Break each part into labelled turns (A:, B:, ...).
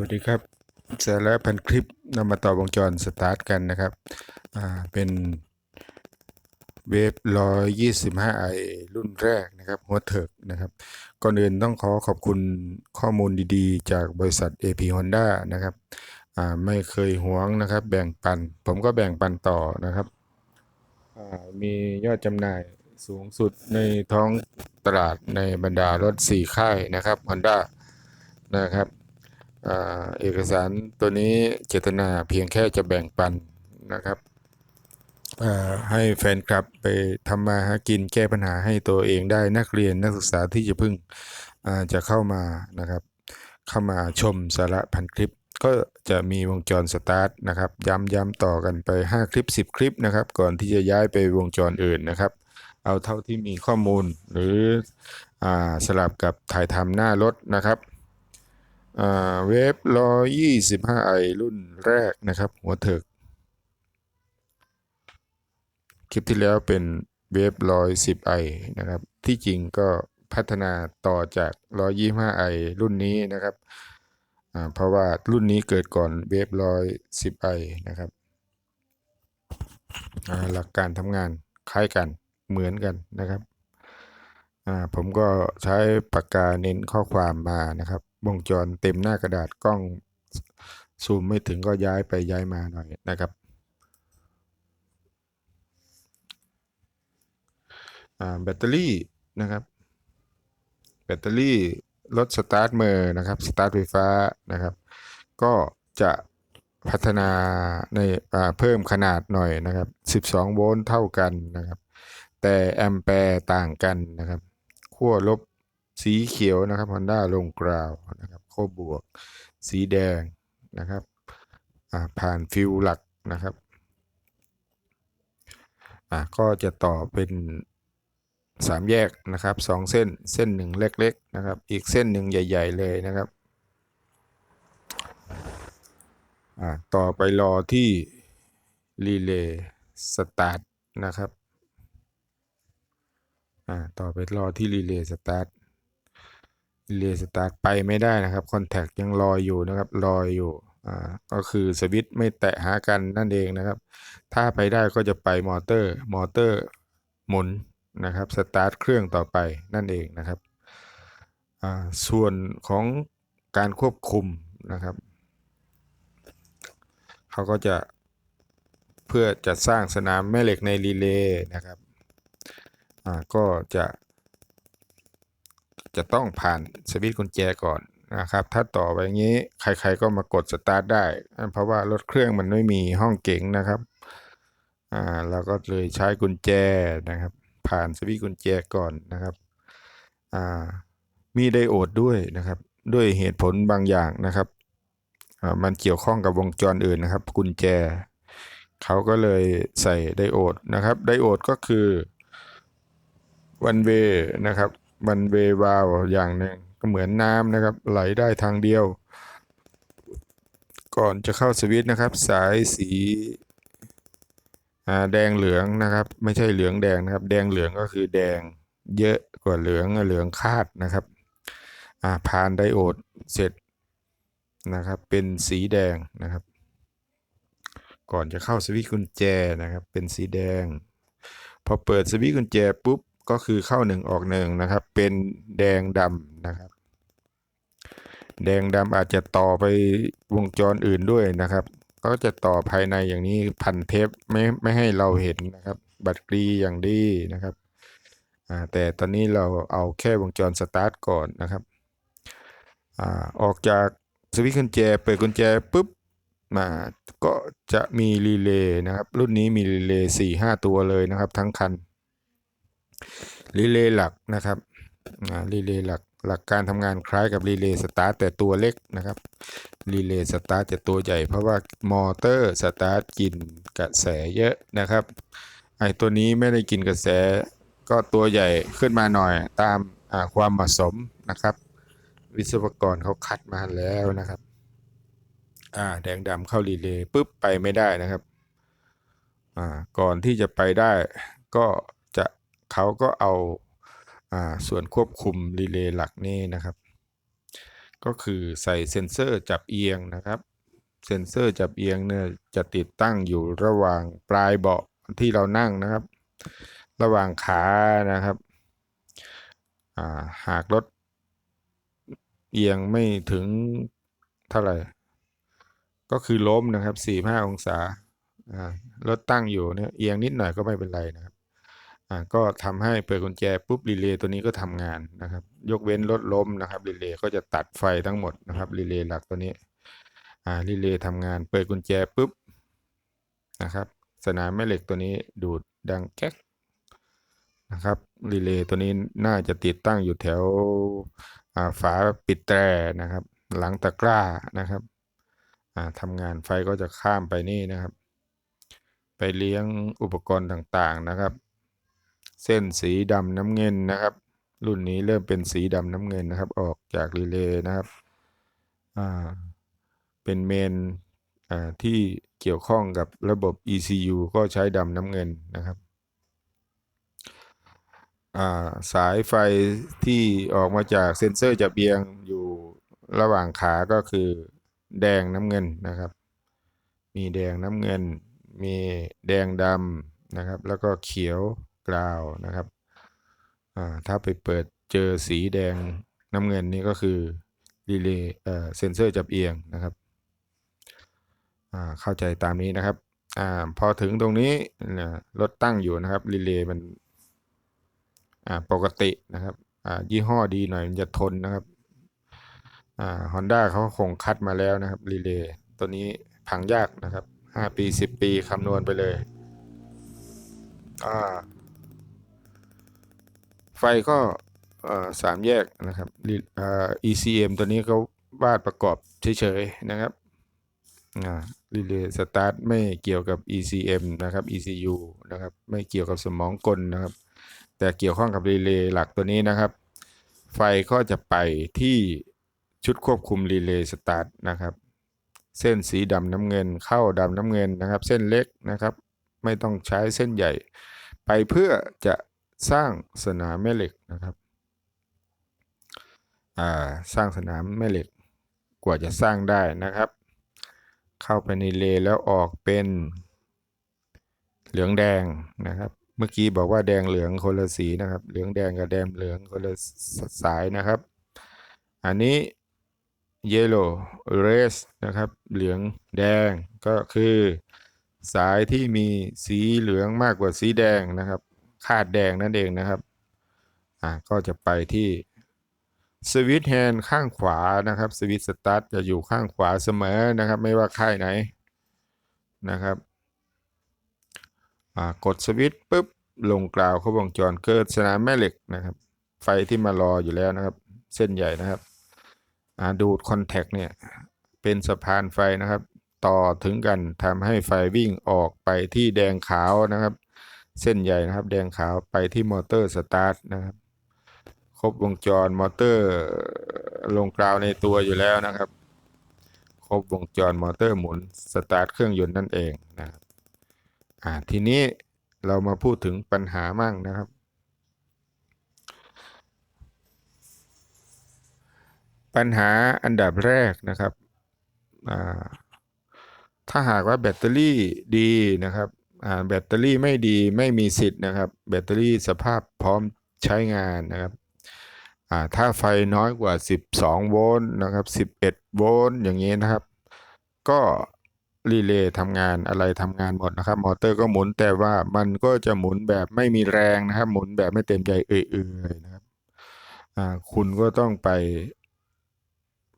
A: วัสดีครับเสร็จแล้วพันคลิปนำมาต่อวงจรสตาร์ทกันนะครับเป็นเวฟร้อยยี่สิบห้าไอรุ่นแรกนะครับ หัวเถิกนะครับ ก่อนอื่นต้องขอขอบคุณข้อมูลดีๆ จากบริษัท AP Honda นะครับไม่เคยหวงนะครับ แบ่งปัน ผมก็แบ่งปันต่อนะครับมียอดจำหน่ายสูงสุดในท้องตลาดในบรรดารถ4ค่ายนะครับ Honda นะครับ เอกสารตัวนี้เจตนาเพียงแค่จะแบ่งปันนะครับให้แฟนคลับไปทำมาหากินแก้ปัญหาให้ตัวเองได้นักเรียนนักศึกษาที่จะพิ่งจะเข้ามานะครับ เข้ามาชมสาระพันคลิป ก็จะมีวงจรสตาร์ทนะครับ ย้ำย้ำต่อกันไป 5 คลิป 10 คลิปนะครับ ก่อนที่จะย้ายไปวงจรอื่นนะครับ เอาเท่าที่มีข้อมูลหรืออสลับกับถ่ายทำหน้ารถนะครับ เวฟร้อยยี่สิบห้าไอรุ่นแรกนะครับ หัวเถิก คลิปที่แล้วเป็นเวฟร้อยสิบไอนะครับ ที่จริงก็พัฒนาต่อจากร้อยยี่ห้าไอรุ่นนี้นะครับ เพราะว่ารุ่นนี้เกิดก่อนเวฟร้อยสิบไอนะครับ หลักการทำงานคล้ายกันเหมือนกันนะครับผมก็ใช้ปากกาเน้นข้อความมานะครับ วงจรเต็มหน้ากระดาษกล้องซูมไม่ถึงก็ย้ายไปย้ายมาหน่อยนะครับแบตเตอรี่นะครับ แบตเตอรี่รถสตาร์ทเมอร์นะครับสตาร์ทไฟฟ้านะครับ ก็จะพัฒนาในเพิ่มขนาดหน่อยนะครับ 12 โวลต์เท่ากันนะครับ แต่แอมแปร์ต่างกันนะครับขั้วลบ สีเขียวนะครับ Honda ลงกราวนะครับขั้วบวก สีแดงนะครับผ่านฟิวหลักนะครับก็จะต่อเป็นสามแยกนะครับสองเส้นเส้นหนึ่งเล็กๆนะครับ อีกเส้นหนึ่งใหญ่ ๆ เลยนะครับต่อไปรอที่รีเลย์สตาร์ทนะครับต่อไปรอที่รีเลย์สตาร์ท รีเลย์สตาร์ทไปไม่ได้นะครับคอนแทคยังลอยอยู่นะครับลอยอยู่อ่าก็คือสวิตช์ไม่แตะหากันนั่นเองนะครับ ถ้าไปได้ก็จะไปมอเตอร์มอเตอร์หมุนนะครับสตาร์ทเครื่องต่อไปนั่นเองนะครับอ่าส่วนของการควบคุมนะครับเขาก็จะเพื่อจัดสร้างสนามแม่เหล็กในรีเลย์นะครับอ่าก็จะ จะต้องผ่านสวิตช์กุญแจก่อนนะครับ ถ้าต่อไปอย่างนี้ใครๆก็มากดสตาร์ทได้ เพราะว่ารถเครื่องมันไม่มีห้องเก๋งนะครับ อ่าเราก็เลยใช้กุญแจนะครับ ผ่านสวิตช์กุญแจก่อนนะครับ อ่า มีไดโอดด้วยนะครับ ด้วยเหตุผลบางอย่างนะครับอ่ามันเกี่ยวข้องกับวงจรอื่นนะครับ กุญแจ เขาก็เลยใส่ไดโอดนะครับ ไดโอดก็คือวันเวนะครับ วันเววาลอย่างหนึ่งก็เหมือนน้ำนะครับ ไหลได้ทางเดียว ก่อนจะเข้าสวิตช์นะครับ สายสีแดงเหลืองนะครับ ไม่ใช่เหลืองแดงนะครับ แดงเหลืองก็คือแดงเยอะกว่าเหลืองเหลืองคาดนะครับผ่านไดโอดเสร็จนะครับเป็นสีแดงนะครับ ก่อนจะเข้าสวิตช์กุญแจนะครับ เป็นสีแดง พอเปิดสวิตช์กุญแจปุ๊บ ก็คือเข้าหนึ่งออกหนึ่งนะครับ เป็นแดงดำนะครับ แดงดำอาจจะต่อไปวงจรอื่นด้วยนะครับก็จะต่อภายในอย่างนี้พันเทปไม่ไม่ให้เราเห็นนะครับ บัตรกรีอย่างดีนะครับแต่ตอนนี้เราเอาแค่วงจรสตาร์ทก่อนนะครับอออกจากสวิตช์กุญแจเปิดกุญแจปุ๊บมาก็จะมีรีเลย์นะครับ รุ่นนี้มีรีเลย์สี่ห้าตัวเลยนะครับ ทั้งคัน รีเลย์หลักนะครับรีเลย์หลักหลักการทำงานคล้ายกับรีเลย์สตาร์ทแต่ตัวเล็กนะครับรีเลย์สตาร์ทจะตัวใหญ่เพราะว่ามอเตอร์สตาร์ทกินกระแสเยอะนะครับไอตัวนี้ไม่ได้กินกระแสก็ตัวใหญ่ขึ้นมาหน่อยตามความเหมาะสมนะครับ วิศวกรเขาคัดมาแล้วนะครับอ่าแดงดำเข้ารีเลย์ปุ๊บไปไม่ได้นะครับอ่าก่อนที่จะไปได้ก็ เขาก็เอาอาส่วนควบคุมรีเลย์หลักนี่นะครับ ก็คือใส่เซ็นเซอร์จับเอียงนะครับ เซ็นเซอร์จับเอียงเนี่ยจะติดตั้งอยู่ระหว่างปลายเบาะที่เรานั่งนะครับ ระหว่างขานะครับาหากรถเอียงไม่ถึงเท่าไหร่ ก็คือล้มนะครับสี่ห้าองศารถตั้งอยู่เนี่ยเอียงนิดหน่อยก็ไม่เป็นไรนะครับ อ่าก็ทำให้เปิดกุญแจปุ๊บรีเลย์ตัวนี้ก็ทำงานนะครับ ยกเว้นรถล้มนะครับรีเลย์ก็จะตัดไฟทั้งหมดนะครับรีเลย์หลักตัวนี้อ่ารีเลย์ทำงาน เปิดกุญแจปุ๊บนะครับ สนามแม่เหล็กตัวนี้ดูดดังแก๊กนะครับรีเลย์ตัวนี้น่าจะติดตั้งอยู่แถวฝาปิดแตรนะครับ หลังตะกร้านะครับอ่าทำงานไฟก็จะข้ามไปนี่นะครับ ไปเลี้ยงอุปกรณ์ต่างๆนะครับ เส้นสีดำน้ำเงินนะครับ รุ่นนี้เริ่มเป็นสีดำน้ำเงินนะครับ ออกจากรีเลย์นะครับเป็นเมนที่เกี่ยวข้องกับระบบ ECU ก็ใช้ดำน้ำเงินนะครับาสายไฟที่ออกมาจากเซ็นเซอร์จับเบียงอยู่ระหว่างขาก็คือแดงน้ำเงินนะครับ มีแดงน้ำเงิน มีแดงดำนะครับ แล้วก็เขียว กราวนะครับถ้าไปเปิดเจอสีแดงน้ำเงินนี่ก็คือรีเลย์เซนเซอร์จับเอียงนะครับเข้าใจตามนี้นะครับอพอถึงตรงนี้รถตั้งอยู่นะครับรีเลย์มันปกตินะครับยี่ห้อดีหน่อยมันจะทนนะครับฮอนด้าเขาคงคัดมาแล้วนะครับรีเลย์ตัวนี้พังยากนะครับห้าปีสิบปีคำนวณไปเลยอ่า ไฟก็สามแยกนะครับ ECM ตัวนี้เขาวาดประกอบเฉยๆนะครับรีเลย์สตาร์ทไม่เกี่ยวกับ ECM นะครับ ECU นะครับ ไม่เกี่ยวกับสมองกลนะครับ แต่เกี่ยวข้องกับรีเลย์หลักตัวนี้นะครับ ไฟก็จะไปที่ชุดควบคุมรีเลย์สตาร์ทนะครับ เส้นสีดำน้ำเงินเข้าดำน้ำเงินนะครับ เส้นเล็กนะครับ ไม่ต้องใช้เส้นใหญ่ ไปเพื่อจะ สร้างสนามแม่เหล็กนะครับอ่าสร้างสนามแม่เหล็กกว่าจะสร้างได้นะครับ เข้าไปในเลแล้วออกเป็นเหลืองแดงนะครับ เมื่อกี้บอกว่าแดงเหลืองคนละสีนะครับ เหลืองแดงกับแดงเหลืองคนละสายนะครับ อันนี้ yellow red นะครับ เหลืองแดงก็คือสายที่มีสีเหลืองมากกว่าสีแดงนะครับ คาดแดงนั่นเองนะครับ อ่าก็จะไปที่สวิตช์แฮนด์ข้างขวานะครับสวิตช์สตาร์ทจะอยู่ข้างขวาเสมอนะครับ ไม่ว่าค่ายไหนนะครับอ่ากดสวิตช์ปุ๊บลงกล่าวเขาวงจรเกิดสนามแม่เหล็กนะครับ ไฟที่มารออยู่แล้วนะครับ เส้นใหญ่นะครับอ่าดูดคอนแทคเนี่ยเป็นสะพานไฟนะครับ ต่อถึงกันทำให้ไฟวิ่งออกไปที่แดงขาวนะครับ เส้นใหญ่นะครับ แดงขาวไปที่มอเตอร์สตาร์ทนะครับ ครบวงจรมอเตอร์ลงกราวในตัวอยู่แล้วนะครับ ครบวงจรมอเตอร์หมุนสตาร์ทเครื่องยนต์นั่นเองนะครับอ่าทีนี้เรามาพูดถึงปัญหามั่งนะครับ ปัญหาอันดับแรกนะครับอ่าถ้าหากว่าแบตเตอรี่ดีนะครับ แบตเตอรี่ไม่ดีไม่มีสิทธิ์นะครับ แบตเตอรี่สภาพพร้อมใช้งานนะครับถ้าไฟน้อยกว่า 12 โวลต์นะครับ11 โวลต์อย่างนี้นะครับ ก็รีเลย์ทำงานอะไรทำงานหมดนะครับ มอเตอร์ก็หมุนแต่ว่ามันก็จะหมุนแบบไม่มีแรงนะครับ หมุนแบบไม่เต็มใจเอื่อยๆนะครับคุณก็ต้องไป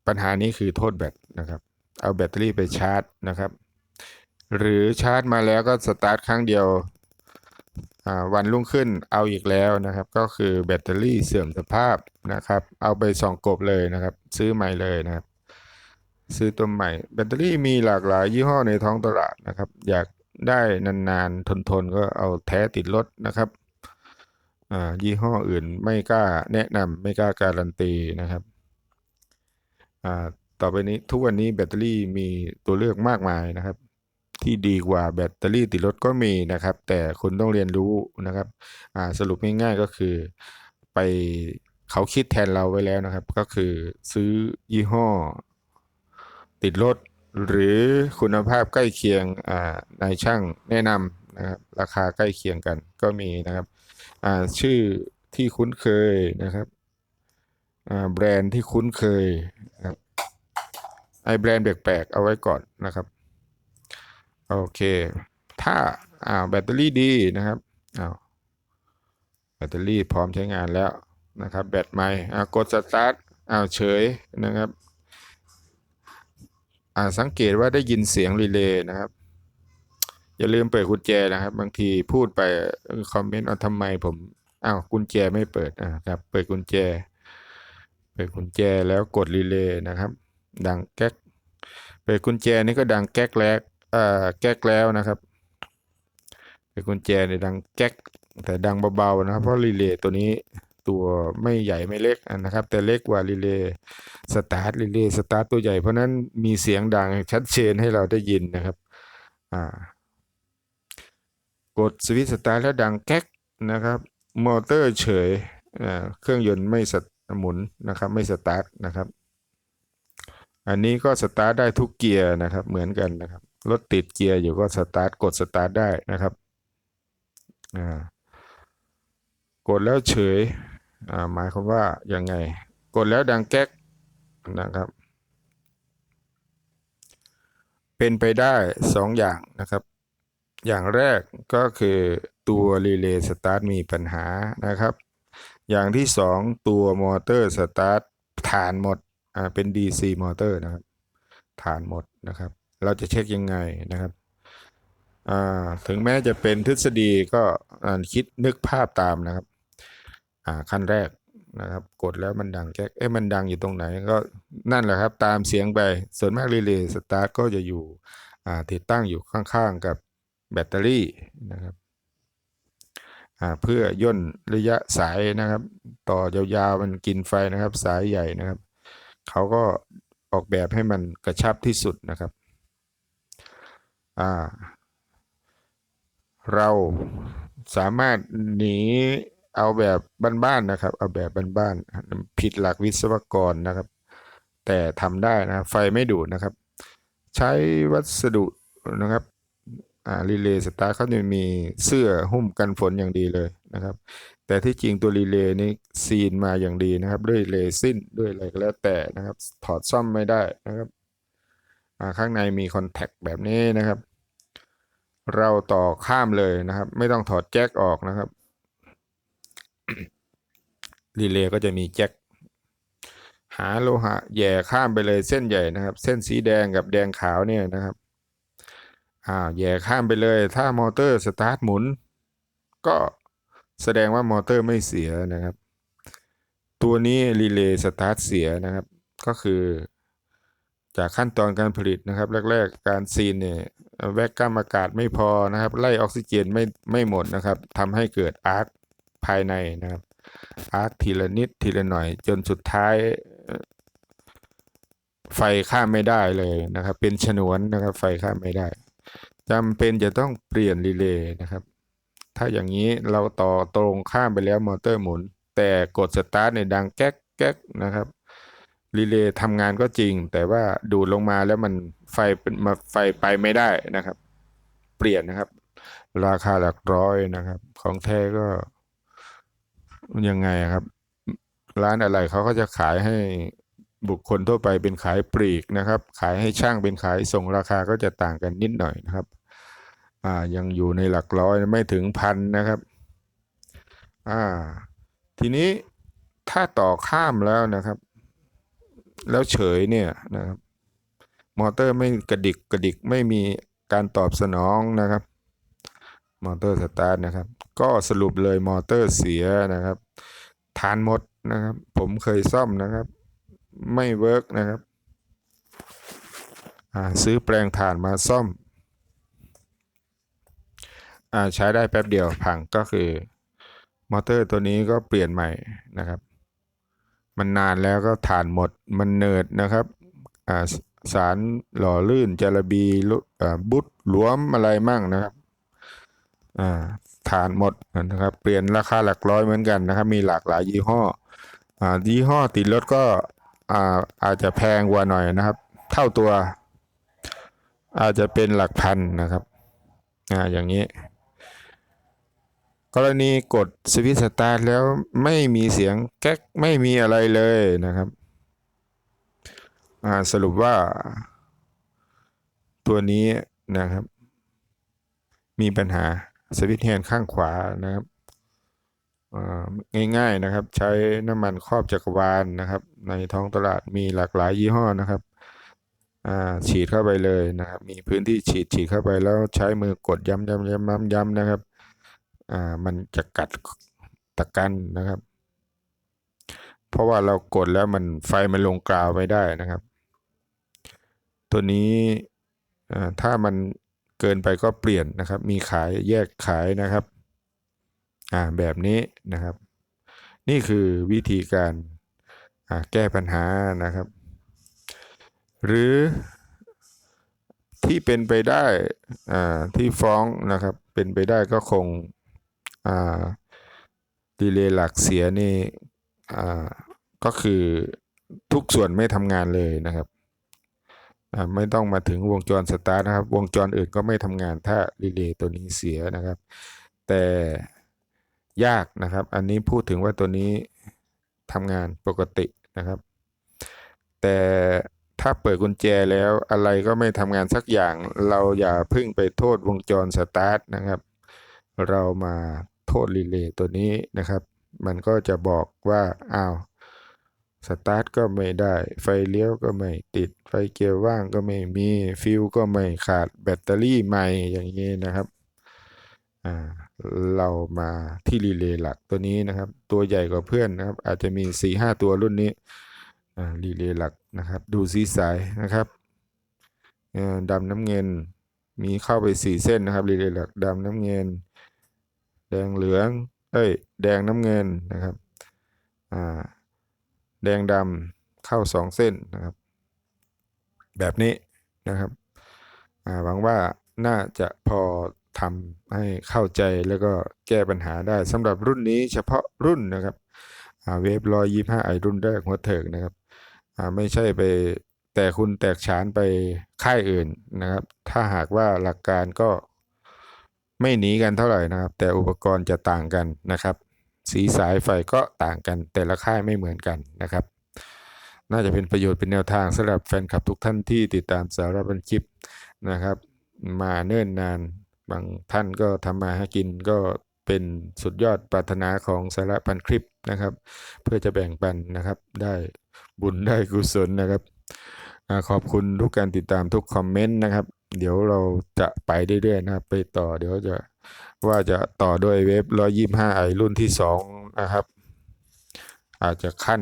A: ปัญหานี้คือโทษแบตนะครับ เอาแบตเตอรี่ไปชาร์จนะครับ หรือชาร์จมาแล้วก็สตาร์ทครั้งเดียววันรุ่งขึ้นเอาอีกแล้วนะครับ ก็คือแบตเตอรี่เสื่อมสภาพนะครับ เอาไปส่องกบเลยนะครับ ซื้อใหม่เลยนะครับ ซื้อตัวใหม่ แบตเตอรี่มีหลากหลายยี่ห้อในท้องตลาดนะครับ อยากได้นานๆทนๆ ก็เอาแท้ติดรถนะครับยี่ห้ออื่นไม่กล้าแนะนำไม่กล้าการันตีนะครับต่อไปนี้ทุกวันนี้แบตเตอรี่มีตัวเลือกมากมายนะครับ ที่ดีกว่าแบตเตอรี่ติดรถก็มีนะครับ แต่คุณต้องเรียนรู้นะครับสรุปง่ายๆก็คือไปเขาคิดแทนเราไว้แล้วนะครับ ก็คือซื้อยี่ห้อ ติดรถหรือคุณภาพใกล้เคียงนายช่างแนะนำนะครับราคาใกล้เคียงกันก็มีนะครับชื่อที่คุ้นเคยนะครับแบรนด์ที่คุ้นเคยนะครับไอแบรนด์แปลกๆเอาไว้ก่อนนะครับ โอเค ถ้าอ่าแบตเตอรี่ดีนะครับอ้าวแบตเตอรี่พร้อมใช้งานแล้วนะครับ แบตใหม่อ่าวกดสตาร์ทอ้าวเฉยนะครับอ่าสังเกตว่าได้ยินเสียงรีเลย์นะครับอย่าลืมเปิดกุญแจนะครับ บางทีพูดไปคอมเมนต์เอาทำไมผมอ้าวกุญแจไม่เปิดอ่าครับ เปิดกุญแจ เปิดกุญแจแล้วกดรีเลย์นะครับ ดังแก๊กเปิดกุญแจนี่ก็ดังแก๊กแล้ว อ่าแก๊กแล้วนะครับเปิดกุญแจเนี่ยดังแก๊กแต่ดังเบาๆนะครับ เพราะรีเลย์ตัวนี้ตัวไม่ใหญ่ไม่เล็กนะครับ แต่เล็กกว่ารีเลย์สตาร์ทรีเลย์สตาร์ทตัวใหญ่เพราะนั้นมีเสียงดังชัดเจนให้เราได้ยินนะครับอ่ากดสวิตช์สตาร์ทแล้วดังแก๊กนะครับมอเตอร์เฉยเครื่องยนต์ไม่สหมุนนะครับไม่สตาร์ทนะครับ อันนี้ก็สตาร์ทได้ทุกเกียร์นะครับเหมือนกันนะครับ รถติดเกียร์อยู่ก็สตาร์ทกดสตาร์ทได้นะครับกดแล้วเฉยหมายความว่ายังไง กดแล้วดังแก๊กนะครับ เป็นไปได้สองอย่างนะครับ อย่างแรกก็คือตัวรีเลย์สตาร์ทมีปัญหานะครับ อย่างที่สองตัวมอเตอร์สตาร์ทฐานหมดเป็น DC มอเตอร์นะครับ ฐานหมดนะครับ เราจะเช็คยังไงนะครับถึงแม้จะเป็นทฤษฎีก็คิดนึกภาพตามนะครับขั้นแรกนะครับ กดแล้วมันดังแก๊กเอ๊ะมันดังอยู่ตรงไหนก็นั่นแหละครับ ตามเสียงไป ส่วนมากรีเลย์สตาร์ทก็จะอยู่ติดตั้งอยู่ข้างๆกับแบตเตอรี่นะครับเพื่อย่นระยะสายนะครับ ต่อยาวๆมันกินไฟนะครับ สายใหญ่นะครับ เขาก็ออกแบบให้มันกระชับที่สุดนะครับ เราสามารถหนีเอาแบบบ้านๆนะครับ เอาแบบบ้านๆผิดหลักวิศวกรนะครับ แต่ทำได้นะครับไฟไม่ดูดนะครับ ใช้วัสดุนะครับรีเลย์สตาร์เขาจะมีเสื้อหุ้มกันฝนอย่างดีเลยนะครับ แต่ที่จริงตัวรีเลย์นี่ซีนมาอย่างดีนะครับ ด้วยเรซินด้วยอะไรก็แล้วแต่นะครับ ถอดซ่อมไม่ได้นะครับข้างในมีคอนแทคแบบนี้นะครับ เราต่อข้ามเลยนะครับ ไม่ต้องถอดแจ็คออกนะครับรีเลย์ก็จะมีแจ็คหาโลหะแย่ข้ามไปเลยเส้นใหญ่นะครับ เส้นสีแดงกับแดงขาวเนี่ยนะครับอ่าแย่ข้ามไปเลย ถ้ามอเตอร์สตาร์ทหมุน ก็แสดงว่ามอเตอร์ไม่เสียนะครับ ตัวนี้รีเลย์สตาร์ทเสียนะครับ ก็คือจากขั้นตอนการผลิตนะครับ แรก ๆ การซีนเนี่ย แวกกัมอากาศไม่พอนะครับ ไล่ออกซิเจนไม่ไม่หมดนะครับทำให้เกิดอาร์คภายในนะครับ อาร์คทีละนิดทีละหน่อย จนสุดท้ายไฟข้ามไม่ได้เลยนะครับ เป็นฉนวนนะครับ ไฟข้ามไม่ได้จำเป็นจะต้องเปลี่ยนรีเลย์นะครับ ถ้าอย่างนี้เราต่อตรงข้ามไปแล้วมอเตอร์หมุน แต่กดสตาร์ทในดังแก๊กแก๊กนะครับ รีเลย์ทำงานก็จริง แต่ว่าดูดลงมาแล้วมันไฟมาไฟไปไม่ได้นะครับ เปลี่ยนนะครับ ราคาหลักร้อยนะครับ ของแท้ก็ยังไงครับ ร้านอะไรเขาก็จะขายให้บุคคลทั่วไปเป็นขายปลีกนะครับ ขายให้ช่างเป็นขายส่งราคาก็จะต่างกันนิดหน่อยนะครับ อ่ายังอยู่ในหลักร้อยไม่ถึงพันนะครับ อ่า ทีนี้ถ้าต่อข้ามแล้วนะครับ แล้วเฉยเนี่ยนะครับมอเตอร์ไม่กระดิกกระดิกไม่มีการตอบสนองนะครับมอเตอร์สตาร์ทนะครับ ก็สรุปเลยมอเตอร์เสียนะครับ ทานหมดนะครับ ผมเคยซ่อมนะครับ ไม่เวิร์กนะครับซื้อแปลงถ่านมาซ่อมอใช้ได้แป๊บเดียวพังก็คือมอเตอร์ตัวนี้ก็เปลี่ยนใหม่นะครับ มันนานแล้วก็ถ่านหมดมันเนิดนะครับสารหล่อลื่นจารบีบุตรหลวมอะไรมั่งนะครับอ่าถ่านหมดนะครับ เปลี่ยนราคาหลักร้อยเหมือนกันนะครับ มีหลากหลายยี่ห้ออยี่ห้อติดรถก็อาอาจจะแพงกว่าหน่อยนะครับ เท่าตัว อาจจะเป็นหลักพันนะครับ อ่าอย่างนี้ กรณีกดสวิตช์สตาร์ทแล้วไม่มีเสียงแก๊กไม่มีอะไรเลยนะครับสรุปว่า ตัวนี้นะครับ มีปัญหาสวิตช์แฮนด์ข้างขวานะครับง่ายๆนะครับ ใช้น้ำมันครอบจักรวาลนะครับ ในท้องตลาดมีหลากหลายยี่ห้อนะครับฉีดเข้าไปเลยนะครับ มีพื้นที่ฉีดฉีดเข้าไปแล้วใช้มือกดย้ำย้ำย้ำย้ำย้ำนะครับ อ่ามันจะกัดตะกันนะครับ เพราะว่าเรากดแล้วมันไฟมันลงกราวไม่ได้นะครับ ตัวนี้อ่าถ้ามันเกินไปก็เปลี่ยนนะครับ มีขายแยกขายนะครับ อ่าแบบนี้นะครับ นี่คือวิธีการอ่าแก้ปัญหานะครับ หรือที่เป็นไปได้อ่าที่ฟ้องนะครับ เป็นไปได้ก็คง ดีเลย์หลักเสียนี่ก็คือทุกส่วนไม่ทำงานเลยนะครับไม่ต้องมาถึงวงจรสตาร์ทนะครับ วงจรอื่นก็ไม่ทำงานถ้ารีเลย์ตัวนี้เสียนะครับ แต่ยากนะครับ อันนี้พูดถึงว่าตัวนี้ทำงานปกตินะครับ แต่ถ้าเปิดกุญแจแล้วอะไรก็ไม่ทำงานสักอย่าง เราอย่าพึ่งไปโทษวงจรสตาร์ทนะครับ เรามาโทษรีเลย์ตัวนี้นะครับ มันก็จะบอกว่าอ้าวสตาร์ทก็ไม่ได้ ไฟเลี้ยวก็ไม่ติด ไฟเกียร์ว่างก็ไม่มีฟิวก็ไม่ขาดแบตเตอรี่ใหม่อย่างนี้นะครับเรามาที่รีเลย์หลักตัวนี้นะครับ ตัวใหญ่กว่าเพื่อนนะครับ อาจจะมี 4-5ตัวรุ่นนี้รีเลย์หลักนะครับ ดูสีสายนะครับอ่อดำน้ำเงินมีเข้าไป 4 เส้นนะครับรีเลย์หลักดำน้ำเงิน แดงเหลืองเอ้ยแดงน้ำเงินนะครับอ่าแดงดำเข้าสองเส้นนะครับ แบบนี้นะครับหวังว่าน่าจะพอทำให้เข้าใจแล้วก็แก้ปัญหาได้สำหรับรุ่นนี้เฉพาะรุ่นนะครับเวฟร้อยยี่ห้าไอรุ่นแรกหัวเถิกนะครับไม่ใช่ไปแต่คุณแตกฉานไปค่ายอื่นนะครับ ถ้าหากว่าหลักการก็ ไม่หนีกันเท่าไหร่นะครับ แต่อุปกรณ์จะต่างกันนะครับ สีสายไฟก็ต่างกัน แต่ละค่ายไม่เหมือนกันนะครับ น่าจะเป็นประโยชน์เป็นแนวทางสำหรับแฟนคลับทุกท่านที่ติดตามสารบัญคลิปนะครับ มาเนิ่นนานบางท่านก็ทำมาหากินก็เป็นสุดยอดปรารถนาของสารพันคลิปนะครับ เพื่อจะแบ่งปันนะครับได้บุญได้กุศลนะครับขอบคุณทุกการติดตามทุกคอมเมนต์นะครับ เดี๋ยวเราจะไปเรื่อยๆนะครับ ไปต่อเดี๋ยวจะว่าจะต่อด้วยเว็บ125ไอรุ่นที่สองนะครับ อาจจะขั้น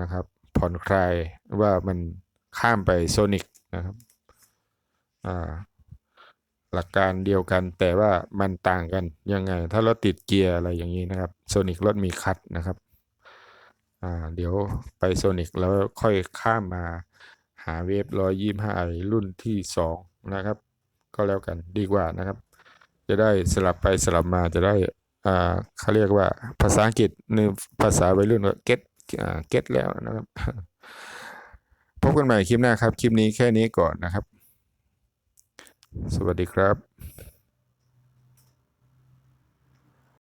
A: นะครับ ผ่อนคลายว่ามันข้ามไปโซนิกนะครับหลักการเดียวกันแต่ว่ามันต่างกันยังไง ถ้ารถติดเกียร์อะไรอย่างนี้นะครับโซนิกรถมีคัดนะครับเดี๋ยวไปโซนิกแล้วค่อยข้ามมาหาเวฟ125ไอรุ่นที่สอง นะครับ ก็แล้วกันดีกว่านะครับ จะได้สลับไปสลับมาจะได้อ่าเขาเรียกว่าภาษาอังกฤษหรือภาษาวัยรุ่นก็เก็ตอ่าเก็ตแล้วนะครับ พบกันใหม่คลิปหน้าครับ คลิปนี้แค่นี้ก่อนนะครับ สวัสดีครับ